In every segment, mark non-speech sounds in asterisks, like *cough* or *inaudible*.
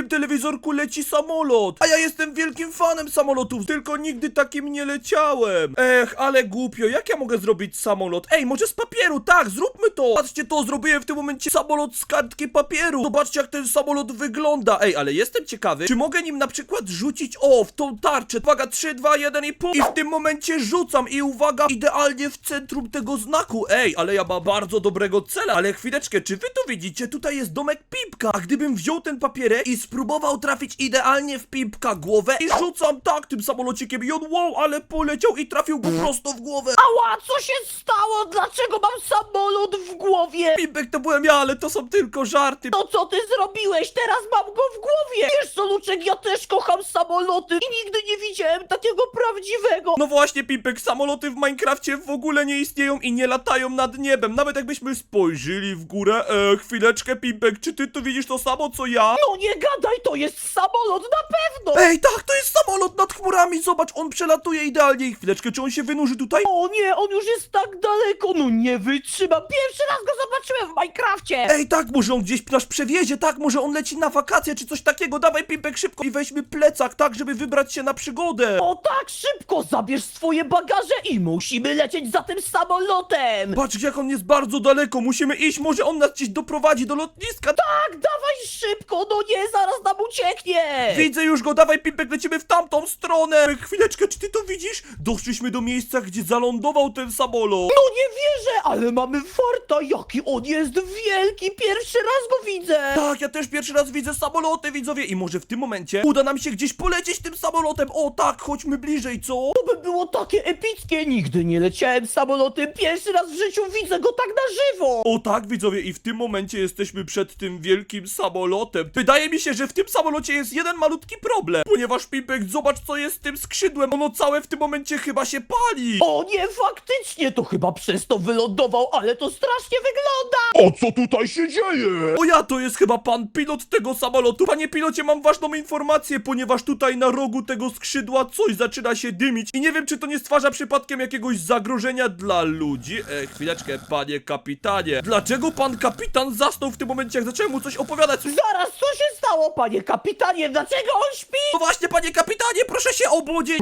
tym telewizorku leci samolot. A ja jestem wielkim fanem samolotów, tylko nigdy takim nie leciałem. Ech, ale głupio, jak ja mogę zrobić samolot? Ej, może z papieru, tak, zróbmy to. Patrzcie, to zrobiłem w tym momencie samolot z kartki papieru. Zobaczcie, jak ten samolot wygląda. Ej, ale jestem ciekawy, czy mogę nim na przykład rzucić, o, w tą tarczę. Uwaga, 3, 2, 1 i pół. I w tym momencie rzucam i uwaga, idealnie w centrum tego znaku. Ej, ale ja mam bardzo dobrego cela. Ale chwileczkę, czy wy to widzicie? Tutaj jest domek Pipka. A gdybym wziął ten papierek i spróbował trafić idealnie w Pipka głowę i rzucam tak tym samolocikiem i on wow, ale poleciał i trafił go prosto w głowę. Ała, co się stało? Dlaczego mam samolot w głowie? Pipek to byłem ja, ale to są tylko żarty. No co ty zrobiłeś? Teraz mam go w głowie! Wiesz co, Luczek, ja też kocham samoloty i nigdy nie widziałem takiego prawdziwego! No właśnie, Pipek, samoloty w Minecrafcie w ogóle nie istnieją i nie latają nad niebem. Nawet jakbyśmy spojrzeli w górę. E, chwileczkę, Pipek, czy ty tu widzisz to samo co ja? No nie gadaj, to jest samolot na pewno! Ej, tak, to jest samolot nad chmurami, zobacz, on przelatuje idealnie i chwileczkę, czy on się wynurzy tutaj? O nie, on już jest tak daleko, no nie wytrzymam! Pierwszy raz go zobaczyłem w Minecrafcie! Ej, tak, może on gdzieś nas przewiezie, tak, może on leci na wakacje czy coś takiego. Dawaj, Pipek, szybko i weźmy plecak, tak, żeby wybrać się na przygodę. O tak, szybko zabierz swoje bagaże i musimy lecieć za tym samolotem! Patrz, jak on jest bardzo daleko, musimy iść, może on nas gdzieś doprowadzi do lotniska. Tak, dawaj szybko, no nie, zaraz nam ucieknie! Widzę już go, dawaj Pipek, lecimy w tamtą stronę! Chwileczkę, czy ty to widzisz? Doszliśmy do miejsca, gdzie zalądował ten samolot. No nie wierzę, ale mamy farta, jaki on jest wielki, pierwszy raz go widzę! Tak, ja też pierwszy raz widzę samoloty, widzowie, i może w tym momencie uda nam się gdzieś polecieć tym samolotem. O tak, chodźmy bliżej, co? To by było takie epickie, nigdy nie leciałem samolotem, pierwszy raz w życiu widzę go tak na żywo! O tak, widzowie, i w tym momencie jesteśmy przed tym wielkim samolotem. Wydaje mi się, że w tym samolocie jest jeden malutki problem, ponieważ Pipek, zobacz co jest z tym skrzydłem, ono całe w tym momencie chyba się pali. O nie, faktycznie, to chyba przez to wylądował, ale to strasznie wygląda! O co tutaj się dzieje? O ja, to jest chyba pan pilot tego samolotu. Panie pilocie, mam ważną informację, ponieważ tutaj na rogu tego skrzydła coś zaczyna się dymić i nie wiem, czy to nie stwarza przypadkiem jakiegoś zagrożenia dla ludzi. E, chwileczkę, panie kapitanie. Dlaczego pan kapitan zasnął w tym momencie, jak zacząłem mu coś opowiadać? Zaraz, co się stało, panie kapitanie, dlaczego on śpi? No właśnie, panie kapitanie, proszę się obudzić!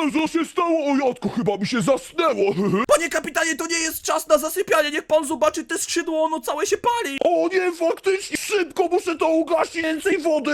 Ale co się stało? O Jatko, chyba mi się zasnęło. *laughs* Panie kapitanie, to nie jest czas na zasypianie, niech pan zobaczy te skrzydło, ono całe się pali! O nie, faktycznie, szybko muszę to ugasić. Więcej wody.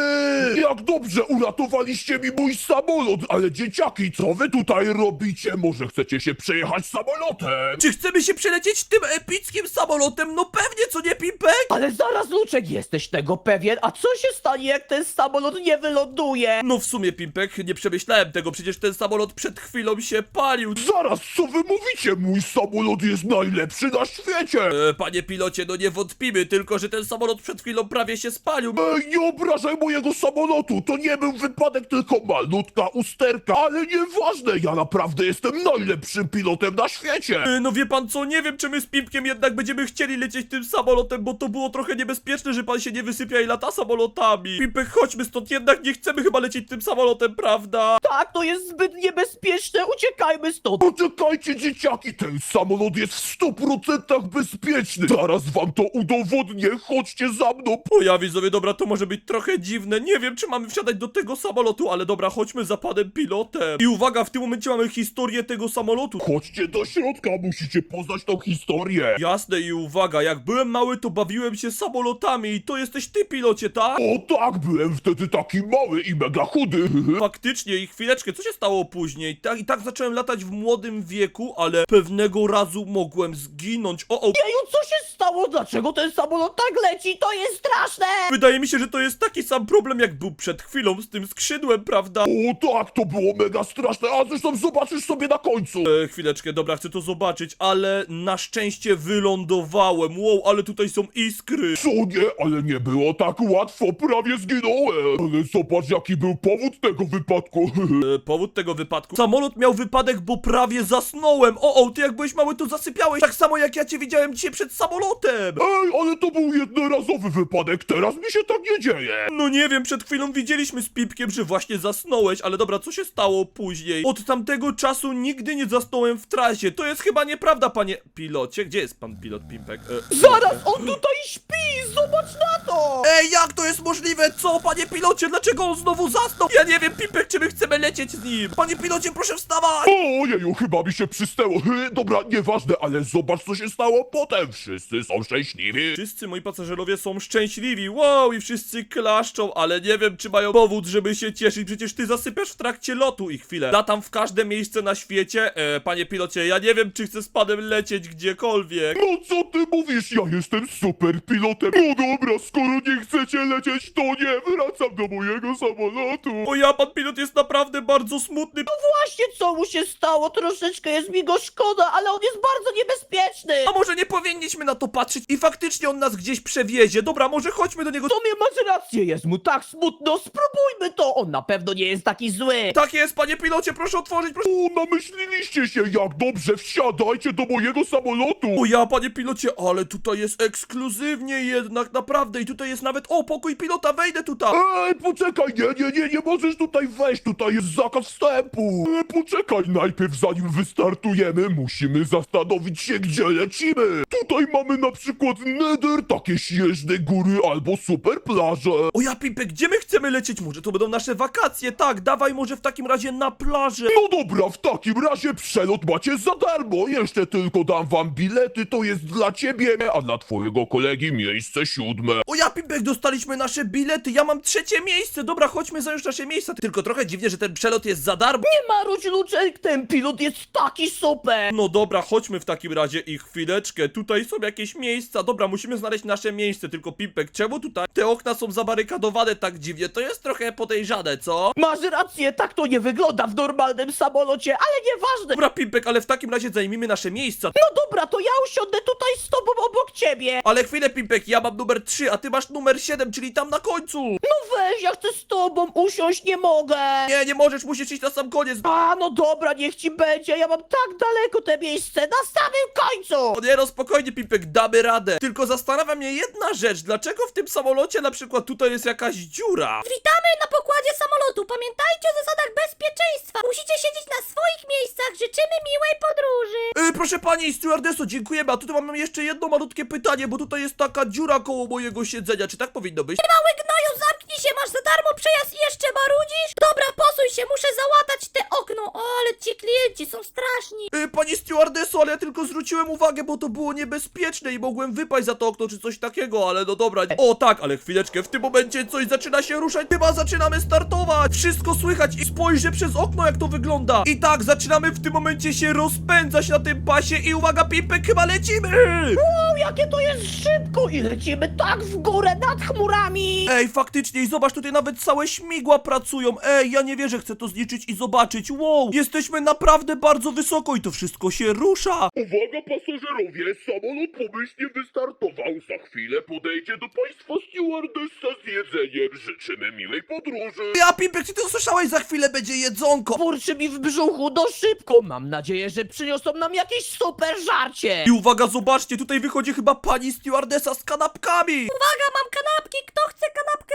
Jak dobrze uratowaliście mi mój samolot. Ale dzieciaki, co wy tutaj robicie? Może chcecie się przejechać samolotem? Czy chcemy się przelecieć tym epickim samolotem? No pewnie, co nie, Pipek? Ale zaraz, Luczek, jesteś tego pewien, a co się stanie, jak ten samolot nie wyląduje? No w sumie, Pimpek, nie przemyślałem tego, przecież ten samolot przed chwilą się palił. Zaraz, co wy mówicie? Mój samolot jest najlepszy na świecie. E, panie pilocie, no nie wątpimy, tylko że ten samolot przed chwilą prawie się spalił. Ej, nie obrażaj mojego samolotu! To nie był wypadek, tylko malutka usterka, ale nieważne, ja naprawdę jestem najlepszym pilotem na świecie! E, no wie pan co, nie wiem czy my z Pimpkiem jednak będziemy chcieli lecieć tym samolotem, bo to było trochę niebezpieczne, że pan się nie wysypia i lata samolotami. Pimpek, chodźmy stąd, jednak nie chcemy chyba lecieć tym samolotem, prawda? Tak, to jest zbyt niebezpieczne, uciekajmy stąd! Poczekajcie, dzieciaki, ten samolot jest w 100% bezpieczny! Zaraz wam to udowodnię, chodźcie za mną! O ja widzowie, dobra, to może być trochę dziwne, nie wiem czy mamy wsiadać do tego samolotu, ale dobra, chodźmy za panem pilotem. I uwaga, w tym momencie mamy historię tego samolotu. Chodźcie do środka, musicie poznać tą historię! Jasne i uwaga, jak byłem mały, to bawiłem się samolotami i to jesteś ty, pilocie, tak? O tak, byłem wtedy taki mały i mega chudy! *laughs* Faktycznie i chwileczkę, co się stało później? Tak, I tak zacząłem latać w młodym wieku, ale pewnego razu mogłem zginąć. O, o, Jeju, co się stało? Dlaczego ten samolot tak leci? To jest straszne! wydaje mi się, że to jest taki sam problem, jak był przed chwilą z tym skrzydłem, prawda? O tak, to było mega straszne, a zresztą zobaczysz sobie na końcu! E, chwileczkę, dobra, chcę to zobaczyć, ale na szczęście wylądowałem. Wow, ale tutaj są iskry. Co nie, ale nie było tak łatwo, prawie zginąłem. Ale zobacz jaki był powód tego wypadku. *laughs* E, powód tego wypadku? Samolot miał wypadek, bo prawie zasnąłem. O, o, ty jak byłeś mały, to zasypiałeś tak samo jak ja cię widziałem dzisiaj przed samolotem. Ej, ale to był jednorazowy wypadek, teraz mi się tak nie dzieje. No nie wiem, przed chwilą widzieliśmy z Pipkiem, że właśnie zasnąłeś, ale dobra, co się stało później? Od tamtego czasu nigdy nie zasnąłem w trasie. To jest chyba nieprawda, panie pilocie. Gdzie jest pan pilot Pimpek? E, Zaraz, on tutaj śpi! Zobacz na to! Ej, jak to jest możliwe? Ale co, panie pilocie, dlaczego on znowu zasnął? Ja nie wiem, Pipek, czy my chcemy lecieć z nim. Panie pilocie, proszę wstawać! Ojeju, chyba mi się przystęło. Hy, Dobra, nieważne, ale zobacz co się stało potem. Wszyscy są szczęśliwi. Wszyscy moi pasażerowie są szczęśliwi, wow, i wszyscy klaszczą, ale nie wiem, czy mają powód, żeby się cieszyć, przecież ty zasypiasz w trakcie lotu i chwilę. Latam w każde miejsce na świecie, e, panie pilocie, ja nie wiem, czy chcę z panem lecieć gdziekolwiek. No co ty mówisz? Ja jestem super pilotem. No dobra, skoro nie chcecie lecieć, to nie wracam do mojego samolotu. O ja, pan pilot jest naprawdę bardzo smutny. Właśnie co mu się stało? Troszeczkę jest mi go szkoda, ale on jest bardzo niebezpieczny. A może nie powinniśmy na to patrzeć i faktycznie on nas gdzieś przewiezie. Dobra, może chodźmy do niego. W sumie masz rację, jest mu tak smutno, spróbujmy to. On na pewno nie jest taki zły. Tak jest, panie pilocie, proszę otworzyć, proszę. O, namyśliliście się, jak dobrze, wsiadajcie do mojego samolotu. O ja, panie pilocie, ale tutaj jest ekskluzywnie jednak, naprawdę. I tutaj jest nawet, o, pokój pilota, wejdę tutaj. Ej, poczekaj, nie, nie, nie, nie możesz tutaj wejść, tutaj jest zakaz wstępu. Ej, poczekaj, najpierw zanim wystartujemy, musimy zastanowić się, gdzie lecimy. Tutaj mamy na przykład Nether, takie śnieżne góry albo super plaże. O ja, Pipek, gdzie my chcemy lecieć? Może to będą nasze wakacje? Tak, dawaj może w takim razie na plażę. No dobra, w takim razie przelot macie za darmo. Jeszcze tylko dam wam bilety, to jest dla ciebie, a dla twojego kolegi miejsce siódme. O ja, Pipek, dostaliśmy nasze bilety, ja mam trzecie miejsce. Dobra, chodźmy zająć nasze miejsca. Tylko trochę dziwnie, że ten przelot jest za darmo. Nie marudź, Luczek, ten pilot jest taki super. No dobra, chodźmy w takim razie i chwileczkę. Tutaj są jakieś miejsca. Dobra, musimy znaleźć nasze miejsce. Tylko Pipek, czemu tutaj te okna są zabarykadowane tak dziwnie? To jest trochę podejrzane, co? Masz rację, tak to nie wygląda w normalnym samolocie, ale nieważne. Dobra, Pipek, ale w takim razie zajmijmy nasze miejsca. No dobra, to ja usiądę tutaj z tobą obok ciebie. Ale chwilę, Pipek, ja mam numer 3, a ty masz numer 7, czyli tam na końcu. No weź, ja chcę z tobą usiąść, nie mogę. Nie, nie możesz, musisz iść na sam koniec. A, no dobra, niech ci będzie, ja mam tak daleko te miejsce, na samym końcu. O nie, no spokojnie, Pipek, damy radę. Tylko zastanawia mnie jedna rzecz, dlaczego w tym samolocie na przykład tutaj jest jakaś dziura? Witamy na pokładzie samolotu. Pamiętajcie o zasadach bezpieczeństwa. Musicie siedzieć na swoich miejscach. Życzymy miłej podróży. Yy, proszę pani stewardesso, dziękujemy, a tutaj mam jeszcze jedno malutkie pytanie, bo tutaj jest taka dziura koło mojego siedzenia, czy tak powinno być? Mały gnoju, zamknij się, masz za darmo przejazd i jeszcze marudzisz? Dobra, posuń się, muszę załatać te okno. O, ale ci klienci są straszni. Yy, pani stewardesso, ale ja tylko zwróciłem uwagę, bo to było niebezpieczne i mogłem wypaść za to okno czy coś takiego, ale no dobra. O tak, ale chwileczkę, w tym momencie coś zaczyna się ruszać, chyba zaczynamy startować. Wszystko słychać i spojrzę przez okno jak to wygląda. I tak, zaczynamy w tym momencie się rozpędzać na tym pasie i uwaga, Pipek, chyba lecimy! Wow, jakie to jest szybko i lecimy tak w górę nad chmurami. Ej, faktycznie, i zobacz, tutaj nawet całe śmigła pracują. Ej, ja nie wierzę, chcę to zliczyć i zobaczyć. Wow, jesteśmy naprawdę bardzo wysoko i to wszystko się rusza. Uwaga pasażerowie, samolot pomyślnie wystartował. Za chwilę podejdzie do państwa stewardessa z jedzeniem. Życzymy miłej podróży. Ja, Pipek, czy ty usłyszałeś? Za chwilę będzie jedzonko. Burczy mi w brzuchu, no szybko. Mam nadzieję, że przyniosą nam jakieś super żarcie. I uwaga, zobaczcie, tutaj wychodzi chyba pani stewardesa z kanapkami. Uwaga, mam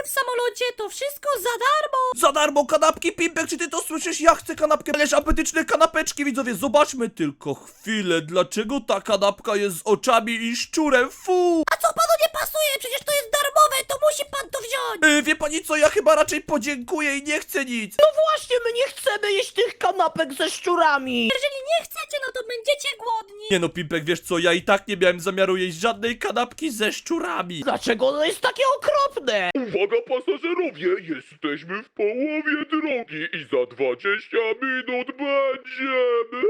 kanapkę w samolocie? To wszystko za darmo. Za darmo kanapki, Pipek, czy ty to słyszysz? Ja chcę kanapkę. Ależ apetyczne kanapeczki, widzowie, zobaczmy tylko chwilę. Dlaczego ta kanapka jest z oczami i szczurem? Fu! A co panu nie pasuje? Przecież to jest darmowe, to musi pan to wziąć. Yy, wie pani co, ja chyba raczej podziękuję i nie chcę nic. No właśnie, my nie chcemy jeść tych kanapek ze szczurami. Jeżeli nie chcecie, no to. Nie no, Pimpek, wiesz co, ja i tak nie miałem zamiaru jeść żadnej kanapki ze szczurami. Dlaczego ono jest takie okropne? Uwaga pasażerowie, jesteśmy w połowie drogi i za 20 minut będziemy.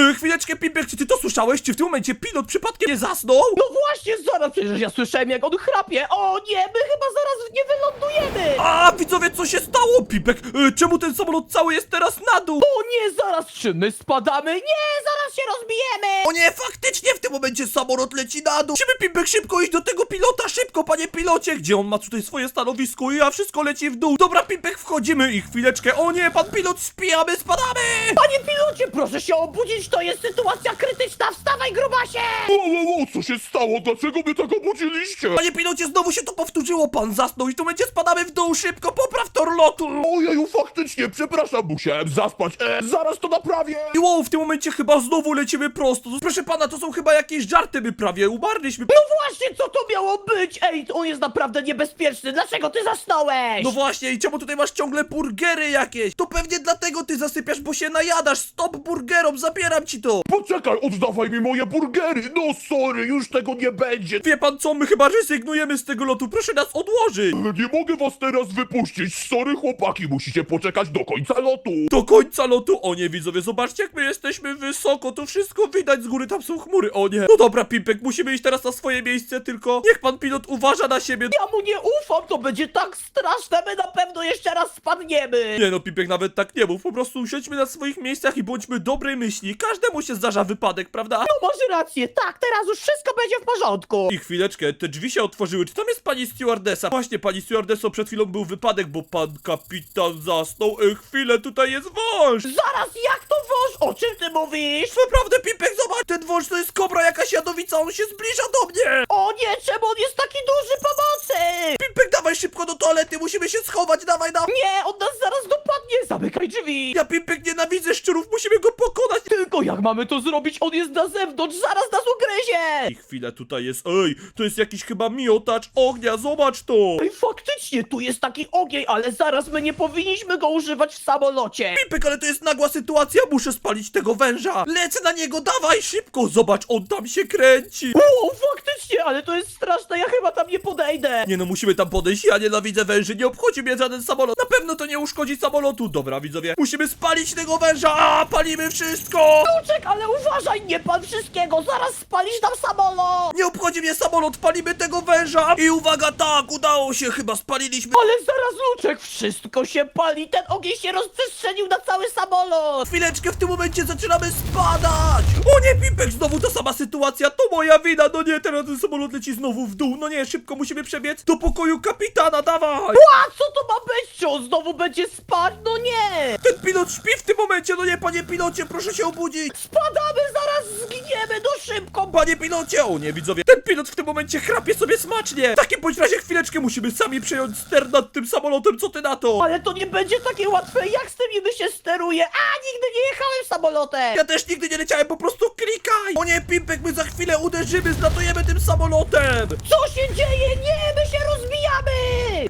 Yy, chwileczkę, Pimpek, czy ty to słyszałeś? Czy w tym momencie pilot przypadkiem nie zasnął? No właśnie, zaraz, przecież ja słyszałem jak on chrapie. O nie, my chyba zaraz nie wylądujemy. A, widzowie, co się stało, Pimpek? Yy, czemu ten samolot cały jest teraz na dół? O nie, zaraz, czy my spadamy? Nie, zaraz się rozbijemy. O nie, faktycznie w tym momencie samolot leci na dół. Musimy, Pimpek, szybko iść do tego pilota, szybko, panie pilocie. Gdzie on ma tutaj swoje stanowisko i a wszystko leci w dół. Dobra, Pimpek, wchodzimy i chwileczkę. O nie, pan pilot śpi, a my spadamy. Panie pilocie, proszę się obudzić, to jest sytuacja krytyczna, wstawaj grubasie! O, o, o, co się stało? Dlaczego mnie tak obudziliście? Panie pilocie, znowu się to powtórzyło. Pan zasnął i w tym momencie spadamy w dół. Szybko, popraw tor lotu! Ojeju, faktycznie, przepraszam, musiałem zaspać. E, zaraz to naprawię. I wow, w tym momencie chyba znowu lecimy prosto. Proszę pana, to są chyba jakieś żarty, my prawie umarliśmy. No właśnie, co to miało być? Ej, on jest naprawdę niebezpieczny. Dlaczego ty zasnąłeś? No właśnie, i czemu tutaj masz ciągle burgery jakieś? To pewnie dlatego ty zasypiasz, bo się najadasz. Stop burgerom, zabieram ci to. Poczekaj, oddawaj mi moje burgery. No sorry, już tego nie będzie. Wie pan co, my chyba rezygnujemy z tego lotu, proszę nas odłożyć. Ale nie mogę was teraz wypuścić. Sorry, chłopaki, musicie poczekać do końca lotu. Do końca lotu, o nie widzowie, zobaczcie jak my jesteśmy wysoko, to wszystko widać z góry, tam są chmury, o nie. No dobra, Pimpek, musimy iść teraz na swoje miejsce, tylko niech pan pilot uważa na siebie. Ja mu nie ufam, to będzie tak straszne, my na pewno jeszcze raz spadniemy. Nie no, Pipek, nawet tak nie mów, po prostu usiądźmy na swoich miejscach i bądźmy dobrej myśli. Każdemu się zdarza wypadek, prawda? No masz rację, tak, teraz już wszystko będzie w porządku. I chwileczkę, te drzwi się otworzyły. Czy tam jest pani stewardesa? Właśnie, pani stewardesso, przed chwilą był wypadek, bo pan kapitan zasnął. E, chwilę, tutaj jest wąż! Zaraz, jak to wąż? O czym ty mówisz? Naprawdę, Pipek, zobacz! Ten wąż to jest kobra, jakaś jadowica, on się zbliża do mnie! O nie, czemu on jest taki duży pomocy? Pipek, dawaj szybko do toalety, musimy się schować, dawaj, dawaj! Nie, on nas zaraz dopadnie, zamykaj drzwi. Ja, Pipek, nienawidzę szczurów, musimy go pokonać! Tylko jak mamy to zrobić? On jest na zewnątrz, zaraz nas ugryzie. I chwilę, tutaj jest, ej, to jest jakiś chyba miotacz ognia, zobacz to! Ej, faktycznie, tu jest taki ogień, ale zaraz my nie powinniśmy go używać w samolocie. Pipek, ale to jest nagła sytuacja, muszę spalić tego węża! Lecę na niego, dawaj szybko! Zobacz, on tam się kręci! O, faktycznie, ale to jest straszne, ja chyba tam nie podejdę. Nie no, musimy tam podejść, ja nienawidzę węży, nie obchodzi mnie żaden samolot. Na pewno to nie uszkodzi samolotu. Dobra, widzowie, musimy spalić tego węża, a palimy wszystko! Luczek, ale uważaj, nie pan wszystkiego, zaraz spalisz nam samolot. Nie obchodzi mnie samolot, palimy tego węża! I uwaga, tak, udało się, chyba spaliliśmy... Ale zaraz, Luczek, wszystko się pali, ten ogień się rozprzestrzenił na cały samolot. Chwileczkę, w tym momencie zaczynamy spadać! O nie, Pipek, znowu ta sama sytuacja, to moja wina, no nie, teraz ten samolot leci znowu w dół, no nie, szybko musimy przebiec do pokoju kapitana, dawaj! A co to ma być? Czy on znowu będzie spać? No nie. Ten pilot śpi w tym momencie, no nie, panie pilocie, proszę się obudzić! Spadamy, zaraz zginiemy, no szybko. Panie pilocie! O nie, widzowie, ten pilot w tym momencie chrapie sobie smacznie! W takim bądź razie chwileczkę musimy sami przejąć ster nad tym samolotem, co ty na to? Ale to nie będzie takie łatwe, jak z tym niby się steruje. A, nigdy nie jechałem samolotem. Ja też nigdy nie leciałem, po prostu klikaj! O nie, Pimpek, my za chwilę uderzymy, zlatujemy tym samolotem! Co się dzieje? Nie, my się rozbijamy.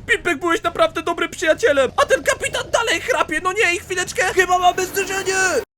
Pimpek, byłeś naprawdę dobrym przyjacielem, a ten kapitan dalej chrapie, no nie, chwileczkę, chyba mamy zderzenie!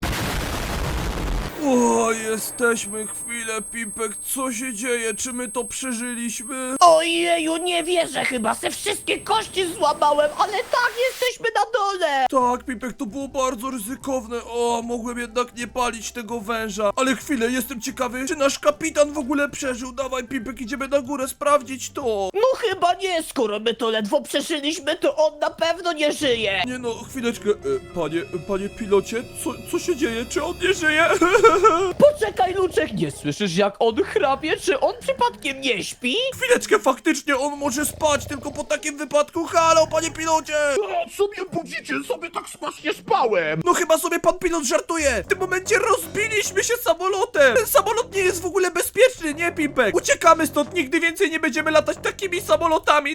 O, jesteśmy chwilę, Pimpek, co się dzieje? Czy my to przeżyliśmy? Ojeju, nie wierzę, chyba se wszystkie kości złamałem, ale tak, jesteśmy na dole. Tak, Pipek, to było bardzo ryzykowne. O, mogłem jednak nie palić tego węża. Ale chwilę, jestem ciekawy, czy nasz kapitan w ogóle przeżył. Dawaj, Pipek, idziemy na górę sprawdzić to. No chyba nie, skoro my to ledwo przeżyliśmy, to on na pewno nie żyje. Nie no, chwileczkę. E, panie, panie pilocie, co, co się dzieje? Czy on nie żyje? *laughs* Poczekaj, Luczek, nie słyszysz jak on chrapie? Czy on przypadkiem nie śpi? Chwileczkę, faktycznie on może spać, tylko po takim wypadku. Halo, panie pilocie! A, co mnie budzicie? Sobie tak smacznie spałem. No chyba sobie pan pilot żartuje! W tym momencie rozbiliśmy się samolotem! Ten samolot nie jest w ogóle bezpieczny, nie Pimpek? Uciekamy stąd, nigdy więcej nie będziemy latać takimi samolotami!